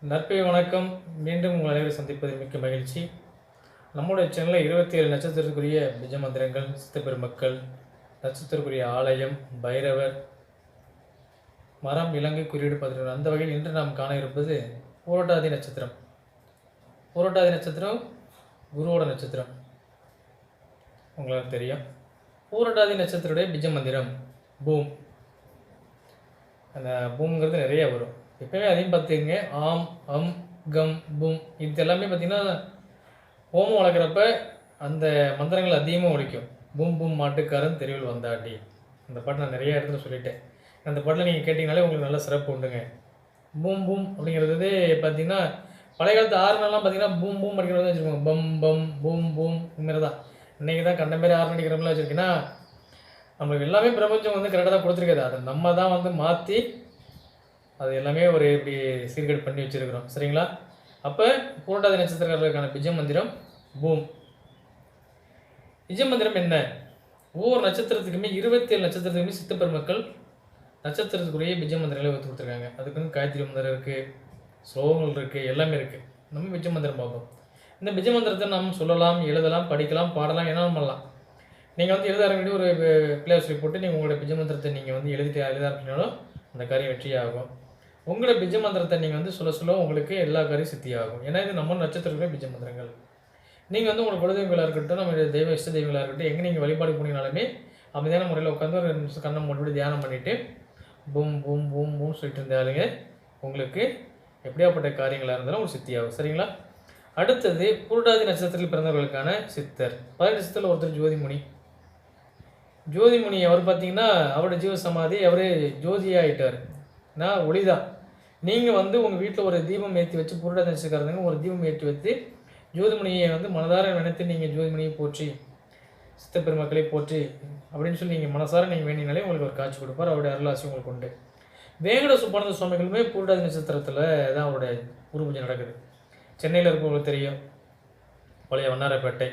நற்பை வணக்கம். மீண்டும் உங்கள் அனைவரும் சந்திப்பதில் மிக்க மகிழ்ச்சி. நம்முடைய சேனலில் இருபத்தி ஏழு நட்சத்திரத்துக்குரிய பிஜ மந்திரங்கள் சித்த நட்சத்திரக்குரிய ஆலயம் பைரவர் மரம் இலங்கை குறியீடு பதினொன்று. அந்த வகையில் இன்று நாம் காண இருப்பது பூரட்டாதி நட்சத்திரம். பூரட்டாதி நட்சத்திரம் குருவோட நட்சத்திரம். உங்களுக்கு தெரியும். பூரட்டாதி நட்சத்திரத்துடைய பிஜ மந்திரம் பூம். அந்த பூம்ங்கிறது நிறைய வரும். எப்பயுமே அதையும் பார்த்துங்க ஆம் அம் கம் பூம். இது எல்லாமே பார்த்தீங்கன்னா ஹோமம் வளர்க்குறப்ப அந்த மந்திரங்கள் அதிகமாக ஒழிக்கும் பூம் பூம் மாட்டுக்காரன் தெருவில் வந்தாட்டி. அந்த பாட்டு நான் நிறைய இடத்துல சொல்லிட்டேன். அந்த பாட்டில் நீங்கள் கேட்டிங்கனாலே உங்களுக்கு நல்ல சிறப்பு உண்டுங்க. பூம் பூம் அப்படிங்கிறது பார்த்தீங்கன்னா பழைய காலத்து ஆறுனெல்லாம் பார்த்தீங்கன்னா பூம் பூம் அடிக்கிறதா வச்சுருப்பாங்க. பம் பம் பூம் பூம் இதுமாரி தான் இன்றைக்கி தான் கண்ட மாரி ஆறு அடிக்கிறவங்களாம் வச்சுருக்கீங்கன்னா நம்மளுக்கு எல்லாமே பிரபஞ்சம் வந்து கரெக்டாக தான் கொடுத்துருக்காது. அதை நம்ம தான் வந்து மாற்றி அது எல்லாமே ஒரு இப்படி சீர்கேடு பண்ணி வச்சுருக்கிறோம். சரிங்களா? அப்போ பூரட்டாதி நட்சத்திரக்காரர்களுக்கான பிஜ மந்திரம் பூம். பிஜ மந்திரம் என்ன? ஒவ்வொரு நட்சத்திரத்துக்குமே இருபத்தேழு நட்சத்திரத்துக்குமே சித்த பெருமக்கள் நட்சத்திரத்துக்குரிய பிஜ மந்திரங்களை வைத்து கொடுத்துருக்காங்க. அதுக்கு வந்து காயத்ரி மந்திரம் இருக்குது ஸ்லோகங்கள் இருக்குது எல்லாமே இருக்குது நம்ம பிஜ மந்திரம் பார்ப்போம். இந்த பிஜ மந்திரத்தை நம்ம சொல்லலாம் எழுதலாம் படிக்கலாம் பாடலாம் என்ன பண்ணலாம். நீங்கள் வந்து எழுத ஆரம்பிட்டு ஒரு பிளே சொல்லி போட்டு நீங்கள் உங்களோட பிஜ மந்திரத்தை நீங்கள் வந்து எழுதிட்டு எழுத ஆரம்பிச்சினாலும் அந்த காரியம் வெற்றியாகும். உங்களோட பிஜ மந்திரத்தை நீங்கள் வந்து சொல்ல சொல்ல உங்களுக்கு எல்லா காரியம் சித்தியாகும். ஏன்னா இது நம்ம நட்சத்திரங்களே பிஜ மந்திரங்கள். நீங்கள் வந்து உங்களோட குலதெய்வங்களாக இருக்கட்டும் நம்ம தெய்வ இஷ்ட தெய்வங்களாக இருக்கட்டும் எங்கே நீங்கள் வழிபாடு போனீங்கனாலுமே அமைதியான முறையில் உட்காந்து ஒரு நிமிஷம் கண்ணை மூடி தியானம் பண்ணிவிட்டு பூம் பூம் பூம் பூம் சொல்லிட்டு இருந்தாலுங்க உங்களுக்கு எப்படியாப்பட்ட காரியங்களாக இருந்தாலும் உங்களுக்கு சித்தியாகும். சரிங்களா? அடுத்தது புருடாதி நட்சத்திரத்தில் பிறந்தவர்களுக்கான சித்தர். பதினெட்டு ஒருத்தர் ஜோதிமுனி ஜோதிமுனி அவர் பார்த்தீங்கன்னா அவரோட ஜீவ சமாதி அவர் ஜோதியாகிட்டார் நான் ஒளிதான். நீங்கள் வந்து உங்கள் வீட்டில் ஒரு தீபம் ஏற்றி வச்சு புருட தரிசிக்கிறதுங்க ஒரு தீபம் ஏற்றி வச்சு ஜோதிமணியை வந்து மனதார நினைத்து நீங்கள் ஜோதிமணியை போற்றி சித்த பெருமக்களை போற்றி அப்படின்னு சொல்லி நீங்கள் மனசார நீங்கள் வேண்டினாலே உங்களுக்கு ஒரு காட்சி கொடுப்பார். அவருடைய அருளாசி உங்களுக்கு உண்டு. வேங்கட சுப்பானந்த சுவாமிகளுமே பூரடாதி நட்சத்திரத்தில் தான் அவருடைய குரு நடக்குது. சென்னையில் இருப்பவங்களுக்கு தெரியும். பழைய வண்ணாரப்பேட்டை.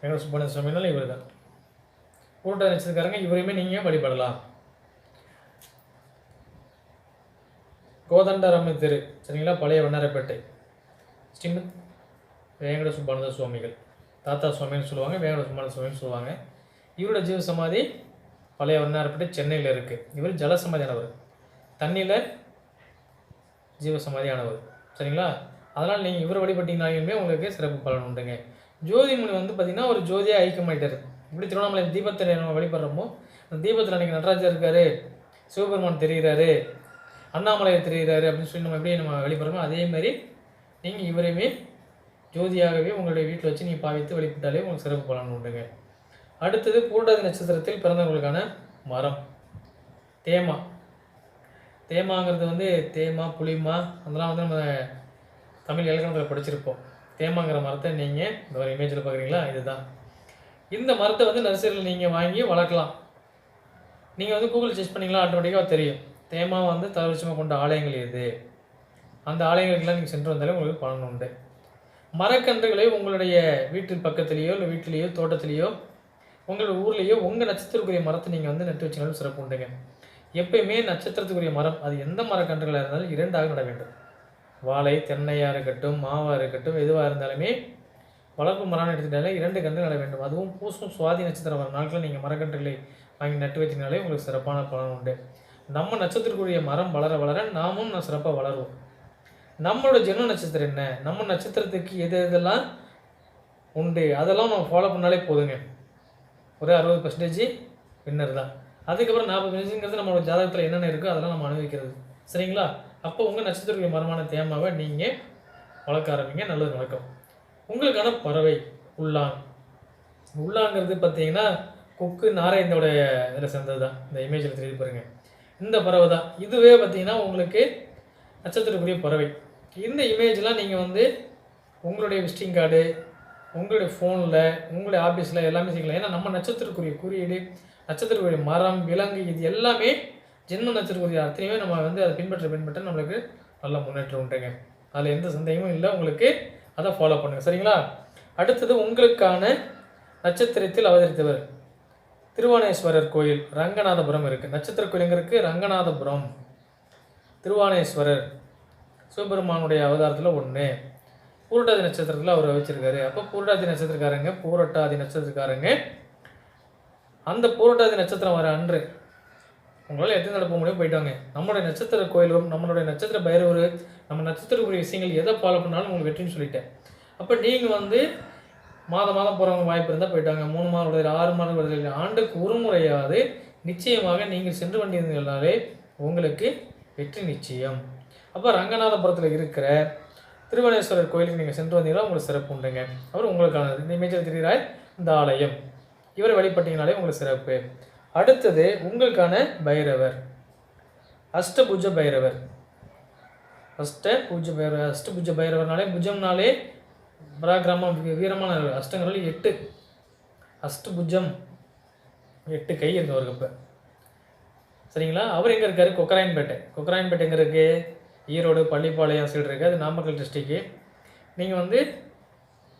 வேங்கட சுப்பானந்த சுவாமினாலும் இவர் தான் பூரட்டாதி நட்சத்திரக்காரங்க இவரையுமே நீங்கள் வழிபடலாம். கோதண்டராம தெரு. சரிங்களா? பழைய வண்ணாரப்பேட்டை. ஸ்ரீமத் வேங்கட சுப்பானந்த சுவாமிகள். தாத்தா சுவாமின்னு சொல்லுவாங்க வேங்கட சுப்பானந்த சுவாமின்னு சொல்லுவாங்க. இவரோட ஜீவ சமாதி பழைய வண்ணாரப்பேட்டை சென்னையில் இருக்குது இவர் ஜலசமாதியானவர். தண்ணியில் ஜீவ சமாதியானவர் சரிங்களா? அதனால் நீங்கள் இவர் வழிபட்டீங்கனாலுமே உங்களுக்கு சிறப்பு பலன் உண்டுங்க. ஜோதிமுனி வந்து பார்த்திங்கன்னா ஒரு ஜோதியாக ஐக்கியமாயிட்டார். இப்படி திருவண்ணாமலை தீபத்தில் நம்ம வழிபடுறோமோ அந்த தீபத்தில் அன்றைக்கி நடராஜர் இருக்கார் சிவபெருமான் தெரிகிறாரு அண்ணாமலையை தெரிகிறாரு அப்படின்னு சொல்லி நம்ம எப்படி நம்ம வழிபடுறோமோ அதே மாதிரி நீங்கள் இவரையுமே ஜோதியாகவே உங்களுடைய வீட்டில் வச்சு நீங்கள் பாவித்து வழிபட்டாலே உங்களுக்கு சிறப்பு பலன் உண்டுங்க. அடுத்தது பூரட்டாதி நட்சத்திரத்தில் பிறந்தவர்களுக்கான மரம். தேமா. தேமாங்கிறது வந்து தேமா புளிமா அதெல்லாம் வந்து நம்ம தமிழ் இலக்கணத்தில் படிச்சிருப்போம். தேமாங்கிற மரத்தை நீங்கள் இந்த ஒரு இமேஜில் பார்க்குறீங்களா? இதுதான். இந்த மரத்தை வந்து நர்சரியில் நீங்கள் வாங்கி வளர்க்கலாம். நீங்கள் வந்து கூகுள் சர்ச் பண்ணிங்களா? ஆட்டோமேட்டிக்காக தெரியும். தேமா வந்து தலவரிசமாக கொண்ட ஆலயங்கள் எது? அந்த ஆலயங்களுக்கெல்லாம் நீங்கள் சென்று வந்தாலே உங்களுக்கு பலன் உண்டு. மரக்கன்றுகளை உங்களுடைய வீட்டின் பக்கத்துலேயோ இல்லை வீட்டிலேயோ தோட்டத்திலேயோ உங்களோட ஊர்லேயோ உங்கள் நட்சத்திரக்குரிய மரத்தை நீங்கள் வந்து நட்டு வச்சினாலும் சிறப்பு உண்டுங்க. எப்பயுமே நட்சத்திரத்துக்குரிய மரம் அது எந்த மரக்கன்றுகளாக இருந்தாலும் இரண்டாக நட வேண்டும். வாழை தென்னையாக இருக்கட்டும் மாவாக இருக்கட்டும் எதுவாக இருந்தாலுமே வளர்ப்பு மரம்னு எடுத்துட்டாலே இரண்டு கன்று நட வேண்டும். அதுவும் பூசும் சுவாதி நட்சத்திரம் வர நாட்களில் நீங்கள் மரக்கன்றுகளை வாங்கி நட்டு வச்சிங்கனாலே உங்களுக்கு சிறப்பான பலன் உண்டு. நம்ம நட்சத்திரக்குரிய மரம் வளர வளர நாமும் நான் சிறப்பாக வளருவோம். நம்மளோட ஜென்ம நட்சத்திரம் என்ன? நம்ம நட்சத்திரத்துக்கு எது எதெல்லாம் உண்டு? அதெல்லாம் நம்ம ஃபாலோ பண்ணாலே போதுங்க. ஒரு அறுபது பர்சன்டேஜ் வின்னர் தான். அதுக்கப்புறம் நாற்பது பர்சன்டேஜ்ங்கிறது நம்மளோட ஜாதகத்தில் என்னென்ன இருக்கோ அதெல்லாம் நம்ம அனுபவிக்கிறது. சரிங்களா? அப்போ உங்கள் நட்சத்திரக்குரிய மரமான தேமாவை நீங்கள் வளர்க்க ஆரம்பிங்க. நல்லது நடக்கும் உங்களுக்கான பறவை உள்ளான். உள்ளாங்கிறது பார்த்தீங்கன்னா கொக்கு நாராயணோட இதில் சேர்ந்தது தான் இந்த இமேஜில் தெரியுது இந்த பறவை தான். இதுவே பார்த்தீங்கன்னா உங்களுக்கு நட்சத்திரக்குரிய பறவை. இந்த இமேஜ்லாம் நீங்கள் வந்து உங்களுடைய விசிட்டிங் கார்டு உங்களுடைய ஃபோனில் உங்களுடைய ஆஃபீஸில் எல்லாமே செய்யலாம். ஏன்னா நம்ம நட்சத்திரக்குரிய குறியீடு நட்சத்திரக்குரிய மரம் விலங்கு இது எல்லாமே ஜென்ம நட்சத்திரக்குரிய அத்தனையுமே நம்ம வந்து அதை பின்பற்ற பின்பற்ற நம்மளுக்கு நல்ல முன்னேற்றம் உண்டுங்க. அதில் எந்த சந்தேகமும் இல்லை. உங்களுக்கு அதை ஃபாலோ பண்ணுங்கள் சரிங்களா? அடுத்தது உங்களுக்கான நட்சத்திரத்தில் அவதரித்தவர். திருவானேஸ்வரர் கோயில் ரங்கநாதபுரம் இருக்குது நட்சத்திர கோயில் எங்கே இருக்குது ரங்கநாதபுரம். திருவானேஸ்வரர் சிவபெருமானுடைய அவதாரத்தில் ஒன்று பூரட்டாதி நட்சத்திரத்தில் அவர் வச்சிருக்காரு. அப்போ பூரட்டாதி நட்சத்திரக்காரங்க பூரட்டாதி நட்சத்திரக்காரங்க. அந்த பூரட்டாதி நட்சத்திரம் வர அன்று உங்களால் எத்தனை நடப்ப முடியும் போயிட்டாங்க நம்மளுடைய நட்சத்திர கோயிலும் நம்மளுடைய நட்சத்திர பைரவர் நம்ம நட்சத்திரக்குரிய விஷயங்கள் எதை ஃபாலோ பண்ணாலும் உங்களுக்கு வெற்றின்னு சொல்லிட்டேன். அப்போ நீங்கள் வந்து மாதம் மாதம் போகிறவங்க வாய்ப்பு இருந்தால் போயிட்டாங்க. மூணு மாதம் விடுதலை ஆறு மாதம் விடுதலை ஆண்டுக்கு ஒரு முறையாவது நிச்சயமாக நீங்கள் சென்று வந்திருந்தீங்கனாலே உங்களுக்கு வெற்றி நிச்சயம். அப்போ ரங்கநாதபுரத்தில் இருக்கிற திருவனேஸ்வரர் கோயிலுக்கு நீங்கள் சென்று வந்தீங்கன்னா உங்களுக்கு சிறப்பு உண்டுங்க. அவர் உங்களுக்கானது. இந்த இமேஜில் தெரிகிறாய் இந்த ஆலயம். இவரை வழிபட்டீங்கனாலே உங்களுக்கு சிறப்பு. அடுத்தது உங்களுக்கான பைரவர். அஷ்டபுஜ பைரவர். அஷ்ட பூஜ பைரவர் அஷ்டபுஜ பைரவர்னாலே புஜம்னாலே பராக்கிரமம் வீ- வீரமான அஷ்டங்கள் எட்டு. அஷ்டபுஜம் எட்டு கை இருக்கு அவருக்கு இப்போ சரிங்களா? அவர் எங்கே இருக்கார்? கொக்கராயன்பேட்டை. கொக்கராயன்பேட்டை எங்கே இருக்குது ஈரோடு பள்ளிப்பாளையம் சைடு இருக்குது அது நாமக்கல் டிஸ்ட்ரிக்கு நீங்கள் வந்து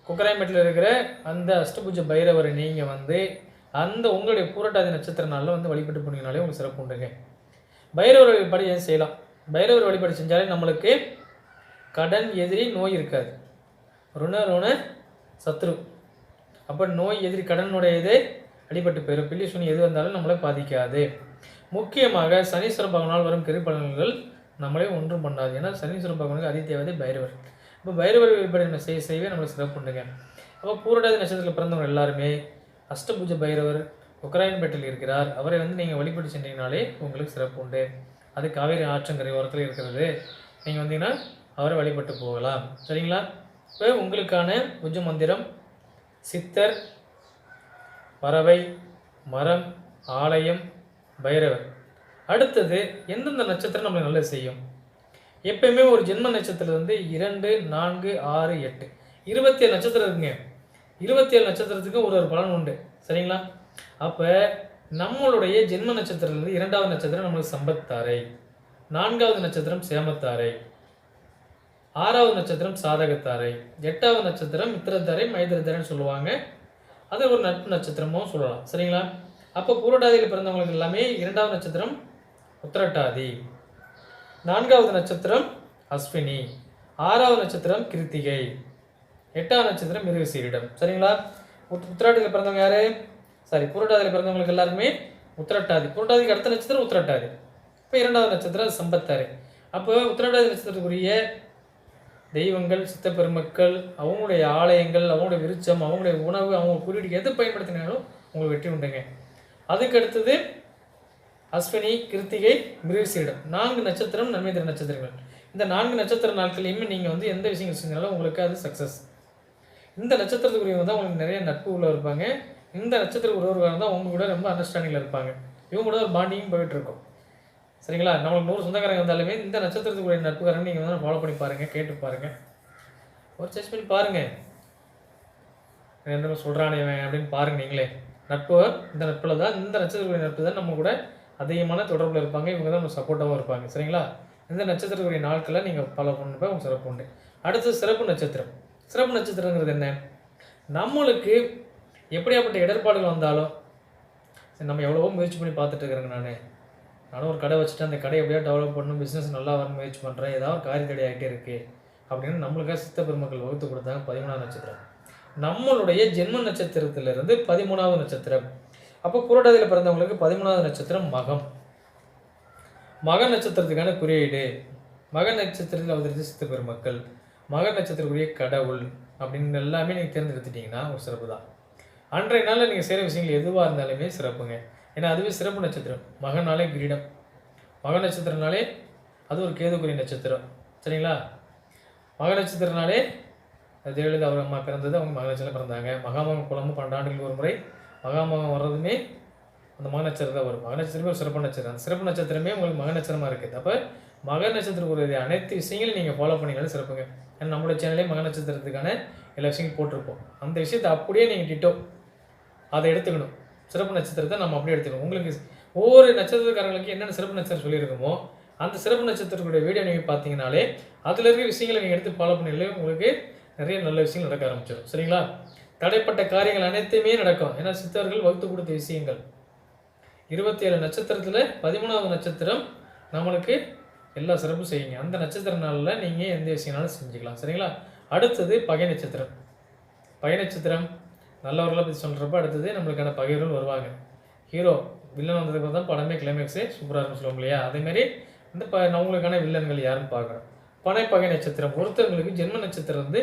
குக்கராயம்பேட்டில் இருக்கிற அந்த அஷ்டபுஜ பைரவரை நீங்கள் வந்து அந்த உங்களுடைய பூரட்டாதி நட்சத்திர நாளில் வந்து வழிபட்டு போனீங்கனாலே உங்களுக்கு சிறப்பு உண்டுங்க. பைரவர் வழிபாடு செய்யலாம்? பைரவர் வழிபாடு செஞ்சாலே நம்மளுக்கு கடன் எதிரி நோய் இருக்காது. ருண ருண சத்ரு. அப்போ நோய் எதிரி கடனுடைய இது அடிபட்டு போயிடும் பில்லி சுனி எது வந்தாலும் நம்மளை பாதிக்காது. முக்கியமாக சனீஸ்வர பகவானால் வரும் கிருப்பலன்கள் நம்மளே ஒன்றும் பண்ணாது. ஏன்னா சனீஸ்வர பகவானுக்கு அதி தேவதை பைரவர். இப்போ பைரவர் வழிபாடு செய்ய செய்யவே நம்மளுக்கு சிறப்பு உண்டுங்க. அப்போ பூரடாதி நட்சத்திரத்தில் பிறந்தவங்க எல்லாருமே அஷ்டபூஜ பைரவர் உக்ரைன்பேட்டில் இருக்கிறார். அவரை வந்து நீங்கள் வழிபட்டு சென்றீங்கனாலே உங்களுக்கு சிறப்பு உண்டு. அது காவேரி ஆற்றங்கரை ஓரத்தில் இருக்கிறது. நீங்கள் வந்தீங்கன்னா அவரை வழிபட்டு போகலாம். சரிங்களா? இப்போ உங்களுக்கான புஜ மந்திரம் சித்தர் பறவை மரம் ஆலயம் பைரவர். அடுத்தது எந்தெந்த நட்சத்திரம் நம்மளுக்கு நல்லது செய்யும்? எப்பயுமே ஒரு ஜென்ம நட்சத்திரம் வந்து இரண்டு நான்கு ஆறு எட்டு. இருபத்தி ஏழு நட்சத்திரம் இருக்குங்க. இருபத்தி ஏழு நட்சத்திரத்துக்கும் ஒரு ஒரு பலன் உண்டு. சரிங்களா? அப்போ நம்மளுடைய ஜென்ம நட்சத்திரத்திலிருந்து இரண்டாவது நட்சத்திரம் நம்மளுக்கு சம்பத்தாரை நான்காவது நட்சத்திரம் சேமத்தாரை. ஆறாவது நட்சத்திரம் சாதகத்தாரை எட்டாவது நட்சத்திரம் மித்திரத்தாரை மைத்திரத்தாரைன்னு சொல்லுவாங்க. அது ஒரு நட்பு நட்சத்திரமும் சொல்லலாம். சரிங்களா? அப்போ பூரட்டாதியில் பிறந்தவங்களுக்கு எல்லாமே இரண்டாவது நட்சத்திரம் உத்திரட்டாதி. நான்காவது நட்சத்திரம் அஸ்வினி. ஆறாவது நட்சத்திரம் கிருத்திகை. எட்டாவது நட்சத்திரம் மிருகசீரிடம். சரிங்களா? உத் உத்திராட்டியில் பிறந்தவங்க யாரு? சாரி பூரட்டாதியில் பிறந்தவங்களுக்கு எல்லாருமே உத்திரட்டாதி. பூரட்டாதிக்கு அடுத்த நட்சத்திரம் உத்திரட்டாதி. இப்போ இரண்டாவது நட்சத்திரம் சம்பத்தாரு. அப்போ உத்திரட்டாதி நட்சத்திரத்துக்குரிய தெய்வங்கள் சித்த பெருமக்கள் அவங்களுடைய ஆலயங்கள் அவங்களுடைய விருச்சம் அவங்களுடைய உணவு அவங்க குறியீடு எது பயன்படுத்தினாலும் உங்களுக்கு வெற்றி உண்டுங்க. அதுக்கு அடுத்தது அஸ்வினி கிருத்திகை மிருகசீடம் நான்கு நட்சத்திரம் நன்மைந்திர நட்சத்திரங்கள். இந்த நான்கு நட்சத்திர நாட்களையுமே நீங்கள் வந்து எந்த விஷயங்கள் செஞ்சாலும் உங்களுக்கு அது சக்ஸஸ் இந்த நட்சத்திரத்துக்குரியவங்க தான் உங்களுக்கு நிறைய நட்பு உள்ள இருப்பாங்க. இந்த நட்சத்திர உறவுகளாக தான் உங்க கூட ரொம்ப அண்டர்ஸ்டாண்டிங்கில் இருப்பாங்க. இவங்க கூட ஒரு பாண்டிங் போயிட்டு இருக்கும். சரிங்களா? நம்மளுக்கு நூறு சொந்தக்காரங்க வந்தாலுமே இந்த நட்சத்திரத்துக்குரிய நட்புக்காரங்க நீங்கள் வந்து ஃபாலோ பண்ணி பாருங்கள் கேட்டு பாருங்கள் ஒரு சர்ச் பண்ணி பாருங்கள் என்ன சொல்கிறானே இவன் அப்படின்னு பாருங்கள் நீங்களே. நட்பு இந்த நட்பில் தான் இந்த நட்சத்திரக்குரிய நட்பு தான் நம்ம கூட அதிகமான தொடர்பில் இருப்பாங்க. இவங்க தான் நம்ம சப்போர்ட்டாகவும் இருப்பாங்க. சரிங்களா? இந்த நட்சத்திரக்குரிய நாட்களில் நீங்கள் ஃபாலோ பண்ணப்போ உங்கள் சிறப்பு உண்டு. அடுத்து சிறப்பு நட்சத்திரம். சிறப்பு நட்சத்திரங்கிறது என்ன? நம்மளுக்கு எப்படியாப்பட்ட இடர்பாடுகள் வந்தாலும் நம்ம எவ்வளவோ முயற்சி பண்ணி பார்த்துட்டு இருக்கிறேங்க நான். நானும் ஒரு கடை வச்சுட்டு அந்த கடையை எப்படியா டெவலப் பண்ணணும் பிஸ்னஸ் நல்லா வர முயற்சி பண்ணுறேன் ஏதாவது ஒரு காரிய தடை இருக்குது அப்படின்னு நம்மளுக்காக சித்த பெருமக்கள் வகுத்து கொடுத்தாங்க பதிமூணாவது நட்சத்திரம். நம்மளுடைய ஜென்ம நட்சத்திரத்திலிருந்து பதிமூணாவது நட்சத்திரம். அப்போ புரட்டாதியில் பிறந்தவங்களுக்கு பதிமூணாவது நட்சத்திரம் மகம். மக நட்சத்திரத்துக்கான குறியீடு. மக நட்சத்திரத்தில் அவதரித்த சித்த பெருமக்கள் மக நட்சத்திரக்குரிய கடவுள் அப்படின்னு எல்லாமே நீங்கள் தேர்ந்தெடுத்துட்டிங்கன்னா ஒரு சிறப்பு தான் அன்றைய நாளில் நீங்கள் செய்கிற விஷயங்கள் எதுவாக இருந்தாலுமே சிறப்புங்க. ஏன்னா அதுவே சிறப்பு நட்சத்திரம். மகனாலே கிரீடம். மக நட்சத்திரனாலே அது ஒரு கேதுக்குரிய நட்சத்திரம். சரிங்களா? மக நட்சத்திரனாலே ஜெயலலிதா அவர் அம்மா பிறந்தது அவங்க மக நட்சத்திரம் பிறந்தாங்க. மகாமகம் குளமும் பன்னெண்டு ஒரு முறை மகாமகம் வர்றதுமே அந்த மக நட்சத்திரம் தான் வரும். மக நட்சத்திரமே ஒரு சிறப்பு நட்சத்திரம். அந்த சிறப்பு நட்சத்திரமே உங்களுக்கு மக நட்சத்திரமா இருக்குது அப்போ மக நட்சத்திரக்குரிய அனைத்து விஷயங்களையும் நீங்கள் ஃபாலோ பண்ணீங்கனாலும் சிறப்புங்க. ஏன்னா நம்மளோட சேனலே மக நட்சத்திரத்துக்கான எல்லா விஷயங்களும் போட்டிருப்போம். அந்த விஷயத்தை அப்படியே நீங்கள் டிட்டோ அதை எடுத்துக்கணும். சிறப்பு நட்சத்திரத்தை நம்ம அப்படியே எடுத்துக்கணும். உங்களுக்கு ஒவ்வொரு நட்சத்திரக்காரங்களுக்கு என்னென்ன சிறப்பு நட்சத்திரம் சொல்லியிருக்கோமோ அந்த சிறப்பு நட்சத்திரத்துடைய வீடியோ நீங்கள் பார்த்தீங்கனாலே அதில் இருக்கிற விஷயங்களை நீங்கள் எடுத்து ஃபாலோ பண்ணீங்களே உங்களுக்கு நிறைய நல்ல விஷயங்கள் நடக்க ஆரம்பிச்சிடும். சரிங்களா? தடைப்பட்ட காரியங்கள் அனைத்துமே நடக்கும். ஏன்னா சித்தர்கள் வகுத்து கொடுத்த விஷயங்கள். இருபத்தி ஏழு நட்சத்திரத்தில் பதிமூணாவது நட்சத்திரம் நம்மளுக்கு எல்லா சிறப்பும் செய்யுங்க. அந்த நட்சத்திர நாளில் நீங்கள் எந்த விஷயம்னாலும் செஞ்சுக்கலாம். சரிங்களா? அடுத்தது பகை நட்சத்திரம். பகை நட்சத்திரம் நல்லவர்களை பற்றி சொல்கிறப்ப அடுத்தது நம்மளுக்கான பகைவர்கள் வருவாங்க. ஹீரோ வில்லன் வந்ததுக்கு தான் படமே கிளைமேக்ஸே சூப்பராக இருக்கும் சொல்லுவோம் இல்லையா? அதேமாரி இந்த ப அவங்களுக்கான வில்லன்கள் யாருன்னு பார்க்குறோம் பனைப்பகை நட்சத்திரம். ஒருத்தவங்களுக்கு ஜென்ம நட்சத்திரம் வந்து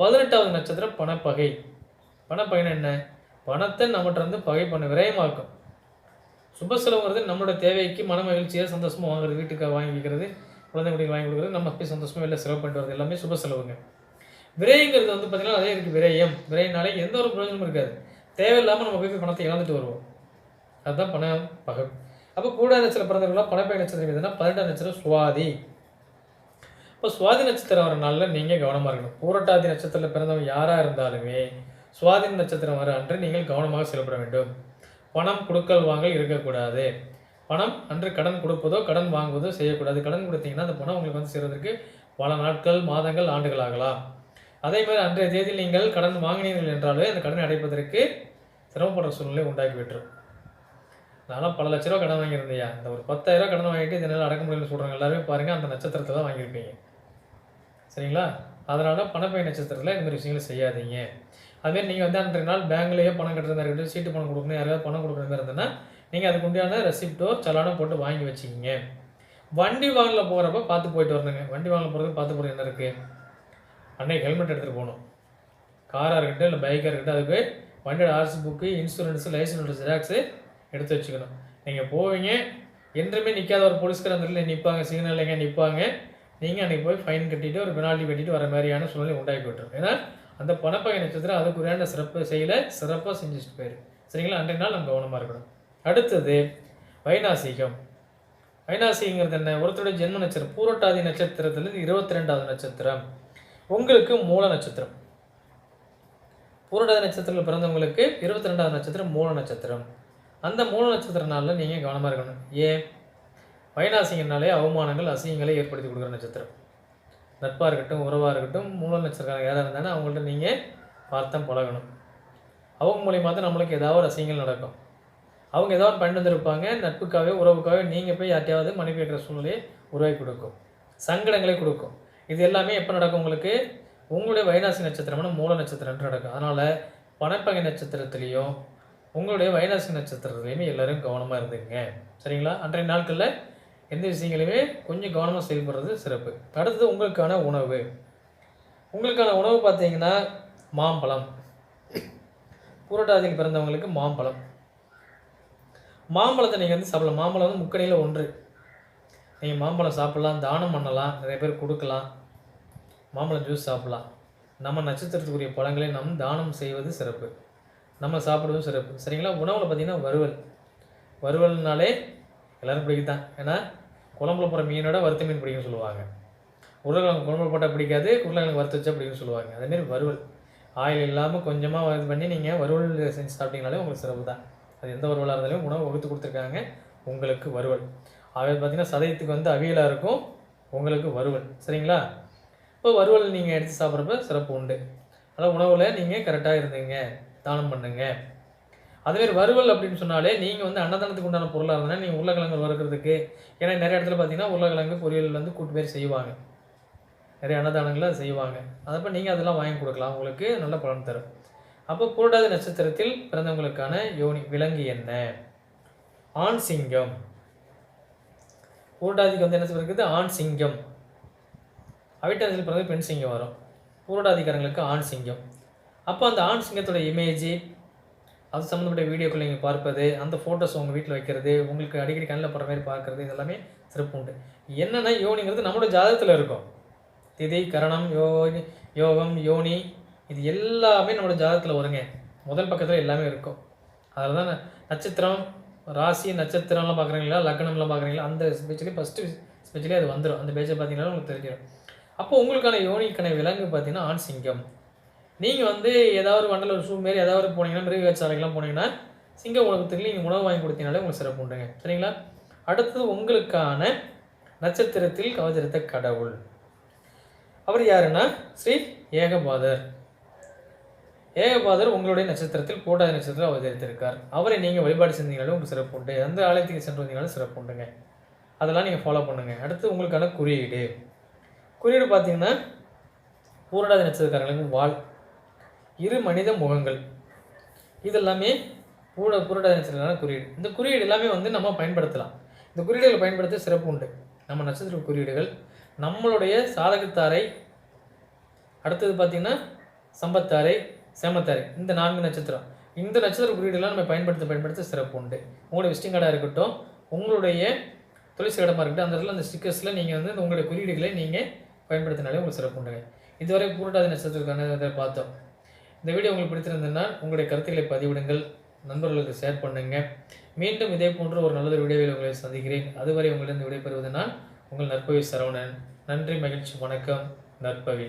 பதினெட்டாவது நட்சத்திரம் பணப்பகை. பணப்பகைன்னா என்ன? பணத்தை நம்மகிட்ட இருந்து பகை பண்ண விரயமாக்கும். சுப செலவுங்கிறது நம்மளோட தேவைக்கு மன மகிழ்ச்சியாக சந்தோஷமாக வாங்குறது வீட்டுக்கு வாங்கி வைக்கிறது குழந்தைங்களுக்கு வாங்கி கொடுக்குறது நம்ம போய் சந்தோஷமாக வெளில செலவு பண்ணிட்டு வரது எல்லாமே சுப செலவுங்க. விரயங்கிறது வந்து பார்த்திங்கன்னா அதே இருக்குது விரயம். விரயனாலே எந்த ஒரு பிரயோஜனமும் இருக்காது. தேவையில்லாமல் நம்ம போய் பணத்தை இழந்துட்டு வருவோம். அதுதான் பண பகை அப்போ கூட நட்சத்திர பிறந்தவர்களாக பணப்பை நட்சத்திரம் எதுனா பதினெட்டாம் நட்சத்திரம் சுவாதி. இப்போ சுவாதி நட்சத்திரம் வர நாளில் நீங்கள் கவனமாக இருக்கணும். பூரட்டாதி நட்சத்திரத்தில் பிறந்தவங்க யாராக இருந்தாலுமே சுவாதி நட்சத்திரம் வர அன்று நீங்கள் கவனமாக செயல்பட வேண்டும். பணம் கொடுக்கல் வாங்கல் இருக்கக்கூடாது. பணம் அன்று கடன் கொடுப்பதோ கடன் வாங்குவதோ செய்யக்கூடாது. கடன் கொடுத்தீங்கன்னா அந்த பணம் உங்களுக்கு வந்து சேர்வதற்கு பல நாட்கள் மாதங்கள் ஆண்டுகள் ஆகலாம். அதே மாதிரி அன்றைய தேதியில் நீங்கள் கடன் வாங்கினீர்கள் என்றாலே அந்த கடனை அடைப்பதற்கு சிரமப்படுற சூழ்நிலை உண்டாக்கி விட்டுரும். நானும் பல லட்ச ரூபா கடன் வாங்கியிருந்தையா? இந்த ஒரு பத்தாயிரரூவா கடன் வாங்கிட்டு இதனால் அடக்க முடியலன்னு சொல்கிறாங்க எல்லாருமே பாருங்கள் அந்த நட்சத்திரத்தை தான் வாங்கியிருப்பீங்க. சரிங்களா? அதனால் பணப்பை நட்சத்திரத்தில் இந்த மாதிரி விஷயங்களை செய்யாதீங்க. அதுமாரி நீங்கள் வந்து அன்றைய நாள் பேங்க்லேயே பணம் கட்டுறதா இருக்கட்டும் சீட்டு பணம் கொடுக்கணும் யாராவது பணம் கொடுக்குற மாதிரி இருந்ததுன்னா நீங்கள் அதுக்கு உண்டான ரெசிப்டோ சலானோ போட்டு வாங்கி வச்சுக்கிங்க. வண்டி வாங்கல போகிறப்ப பார்த்து போயிட்டு வரணுங்க. வண்டி வாங்கல போகிறது பார்த்து போகிறது என்ன இருக்குது அன்னைக்கு ஹெல்மெட் எடுத்துகிட்டு போகணும். காராக இருக்கட்டும் இல்லை பைக்காக இருக்கட்டும் அதுக்கு வண்டியோட ஆர்சி புக்கு இன்சூரன்ஸு லைசன்ஸோட ஜெராக்ஸு எடுத்து வச்சுக்கணும். நீங்கள் போவீங்க என்றுமே நிற்காத ஒரு போலீஸ்கார் அந்த இடத்துல நிற்பாங்க சிக்னல் எங்கே நிற்பாங்க நீங்கள் அன்றைக்கி போய் ஃபைன் கட்டிட்டு ஒரு பெனால்ட்டி கட்டிட்டு வர மாதிரியான சூழ்நிலை உண்டாக்கி விட்டுரும் ஏன்னா அந்த பணப்பகை நட்சத்திரம் அதுக்குரியான சிறப்பு செய்யலை சிறப்பாக செஞ்சுட்டு போயிரு. சரிங்களா? அன்றைய நாள் நம்ம கவனமாக இருக்கணும். அடுத்தது வைநாசிகம் வைநாசிகங்கிறது என்ன? ஒருத்தருடைய ஜென்ம நட்சத்திரம் பூரட்டாதி நட்சத்திரத்துலேருந்து இருபத்தி ரெண்டாவது நட்சத்திரம். உங்களுக்கு மூல நட்சத்திரம். பூரட்டாதி நட்சத்திரத்தில் பிறந்தவங்களுக்கு இருபத்தி ரெண்டாவது நட்சத்திரம் மூல நட்சத்திரம். அந்த மூல நட்சத்திர நாளில் நீங்கள் கவனமாக இருக்கணும். ஏன்? வைணாசிங்கனாலே அவமானங்கள் அசிங்கங்களை ஏற்படுத்தி கொடுக்குற நட்சத்திரம். நட்பாக இருக்கட்டும் உறவாக இருக்கட்டும் மூல நட்சத்திரம் யாராக இருந்தாலும் அவங்கள்ட்ட நீங்கள் பார்த்தம் பழகணும். அவங்க மூலியமாக தான் நம்மளுக்கு ஏதாவது ஒரு அசிங்கங்கள் நடக்கும். அவங்க ஏதாவது பண்ணிட்டு வந்திருப்பாங்க நட்புக்காகவே உறவுக்காகவே நீங்கள் போய் யார்ட்டையாவது மனைவி கேட்குற சூழ்நிலையை உருவாக்கி கொடுக்கும். சங்கடங்களை கொடுக்கும். இது எல்லாமே எப்போ நடக்கும் உங்களுக்கு? உங்களுடைய வைனாசி நட்சத்திரம்னு மூல நட்சத்திரம் நடக்கும். அதனால் பணப்பகை நட்சத்திரத்துலேயும் உங்களுடைய வைனாசி நட்சத்திரத்துலேயுமே எல்லோரும் கவனமாக இருந்துங்க. சரிங்களா? அன்றைய நாட்களில் எந்த விஷயங்களையுமே கொஞ்சம் கவனமாக செயல்படுறது சிறப்பு. அடுத்தது உங்களுக்கான உணவு. உங்களுக்கான உணவு பார்த்தீங்கன்னா மாம்பழம். பூரட்டாதியில் பிறந்தவங்களுக்கு மாம்பழம். மாம்பழத்தை நீங்கள் வந்து சாப்பிடலாம். மாம்பழம் வந்து முக்கணியில் ஒன்று. நீங்கள் மாம்பழம் சாப்பிட்லாம் தானம் பண்ணலாம் நிறைய பேர் கொடுக்கலாம். மாம்பழம் ஜூஸ் சாப்பிட்லாம். நம்ம நட்சத்திரத்துக்குரிய பழங்களை நம் தானம் செய்வது சிறப்பு. நம்ம சாப்பிடுவதும் சிறப்பு. சரிங்களா? உணவில் பார்த்தீங்கன்னா வறுவல். வறுவல்னாலே எல்லோரும் பிடிக்கும் தான் ஏன்னா குழம்புல போகிற மீனோட வறுத்த மீன் பிடிக்கும்னு சொல்லுவாங்க. உருளைக்கிழங்கு குழம்புல போட்டால் பிடிக்காது உருளைக்கிழங்கு வறுத்து வச்சா பிடிக்கும்னு சொல்லுவாங்க. அதேமாரி வறுவல். ஆயில் இல்லாமல் கொஞ்சமாக இது பண்ணி நீங்கள் வறுவல் செஞ்சு சாப்பிட்டீங்கனாலே உங்களுக்கு சிறப்பு தான் அது எந்த வறுவலாக இருந்தாலும் உணவு வகுத்து கொடுத்துருக்காங்க. உங்களுக்கு வறுவல். அவை பார்த்தீங்கன்னா சதயத்துக்கு வந்து அவியலாக இருக்கும். உங்களுக்கு வறுவல். சரிங்களா? இப்போ வறுவல் நீங்கள் எடுத்து சாப்பிட்றப்ப சிறப்பு உண்டு. அதனால் உணவில் நீங்கள் கரெக்டாக இருந்தீங்க. தானம் பண்ணுங்க. அதுமாரி வறுவல் அப்படின்னு சொன்னாலே நீங்கள் வந்து அன்னதானத்துக்கு உண்டான பொருளாக இருந்ததுன்னா நீங்கள் உருளைக்கிழங்கு வறுக்கிறதுக்கு. ஏன்னா நிறைய இடத்துல பார்த்தீங்கன்னா உருளைக்கிழங்கு பொரியல் வந்து கூட்டு பேர் செய்வாங்க. நிறைய அன்னதானங்களை செய்வாங்க. அதப்போ நீங்கள் அதெல்லாம் வாங்கி கொடுக்கலாம். உங்களுக்கு நல்ல பலன் தரும். அப்போ புரட்டாதி நட்சத்திரத்தில் பிறந்தவங்களுக்கான யோனி விலங்கு என்ன? ஆண் சிங்கம். பூரட்டாதிக்கு வந்து என்ன இருக்குது ஆண் சிங்கம். அவிட்டாதியில் பிறகு பெண் சிங்கம் வரும். பூரட்டாதிக்காரங்களுக்கு ஆண் சிங்கம். அப்போ அந்த ஆண் சிங்கத்தோட இமேஜ் அது சம்மந்தப்பட்ட வீடியோக்கள் நீங்கள் பார்ப்பது அந்த ஃபோட்டோஸ் உங்கள் வீட்டில் வைக்கிறது உங்களுக்கு அடிக்கடி கண்ணில் படுற மாதிரி பார்க்குறது இதெல்லாமே சிறப்பு உண்டு. என்னென்னா யோனிங்கிறது நம்மளோட ஜாதகத்தில் இருக்கும். திதி கரணம் யோனி யோகம் யோனி இது எல்லாமே நம்மளோட ஜாதகத்தில் வருங்க முதல் பக்கத்தில் எல்லாமே இருக்கும். அதில் தான் நட்சத்திரம் ராசி நட்சத்திரம்லாம் பார்க்குறீங்களா? லக்னம்லாம் பார்க்குறீங்களா? அந்த ஸ்பெஷலி ஃபஸ்ட்டு ஸ்பெஷலி அது வந்துடும் அந்த பேஜை பார்த்தீங்கன்னா உங்களுக்கு தெரிஞ்சிடும் அப்போ உங்களுக்கான யோனிக்கான விலங்கு பார்த்தீங்கன்னா ஆண் சிங்கம். நீங்கள் வந்து ஏதாவது மண்டல வண்டல் ஒரு ஷூ மாரி ஏதாவது போனீங்கன்னா மிருகச்சாலைக்கெலாம் போனீங்கன்னா சிங்க உலகத்துக்கு நீங்கள் உணவு வாங்கி கொடுத்தீங்கனாலே உங்களுக்கு சிறப்பு உண்டுங்க. சரிங்களா? அடுத்தது உங்களுக்கான நட்சத்திரத்தில் கவச்சரித்த கடவுள். அவர் யாருன்னா? ஸ்ரீ ஏகபாதர். ஏகபாதர் உங்களுடைய நட்சத்திரத்தில் கூட்டாதி நட்சத்திரத்தில் அவதரித்திருக்கார். அவரை நீங்கள் வழிபாடு செஞ்சீங்கனாலும் உங்களுக்கு சிறப்பு உண்டு. எந்த ஆலயத்துக்கு சென்று வந்தீங்கனாலும் சிறப்பு உண்டுங்க. அதெல்லாம் நீங்கள் ஃபாலோ பண்ணுங்கள் அடுத்து உங்களுக்கான குறியீடு. குறியீடு பார்த்தீங்கன்னா பூரடாதி நட்சத்திரக்காரங்களுக்கு வால் இரு மனித முகங்கள். இதெல்லாமே பூட பூரடாதி நட்சத்திரக்கான குறியீடு. இந்த குறியீடு எல்லாமே வந்து நம்ம பயன்படுத்தலாம். இந்த குறியீடுகளை பயன்படுத்த சிறப்பு உண்டு. நம்ம நட்சத்திர குறியீடுகள். நம்மளுடைய சாதகத்தாரை அடுத்தது பார்த்திங்கன்னா சம்பத்தாரை சேமத்தாரி இந்த நான்கு நட்சத்திரம். இந்த நட்சத்திர குறியீடுலாம் நம்ம பயன்படுத்த பயன்படுத்த சிறப்பு உண்டு. உங்களுடைய விசிட்டிங் கார்டாக இருக்கட்டும் உங்களுடைய துளசி கடமாக இருக்கட்டும் அந்த இடத்துல அந்த ஸ்டிக்கர்ஸில் நீங்கள் வந்து உங்களுடைய குறியீடுகளை நீங்கள் பயன்படுத்தினாலே உங்களுக்கு சிறப்பு உண்டுங்க இதுவரை பூரட்டாதி நட்சத்திரக்கான பார்த்தோம். இந்த வீடியோ உங்களுக்கு பிடித்திருந்ததுன்னா உங்களுடைய கருத்துக்களை பதிவிடுங்கள் நண்பர்களுக்கு ஷேர் பண்ணுங்கள் மீண்டும் இதே போன்ற ஒரு நல்ல வீடியோவில் உங்களை சந்திக்கிறேன். அதுவரை உங்களிடம் விடைபெறுவது நான் உங்கள் நற்பவி சரவணன். நன்றி மகிழ்ச்சி வணக்கம் நற்பவி.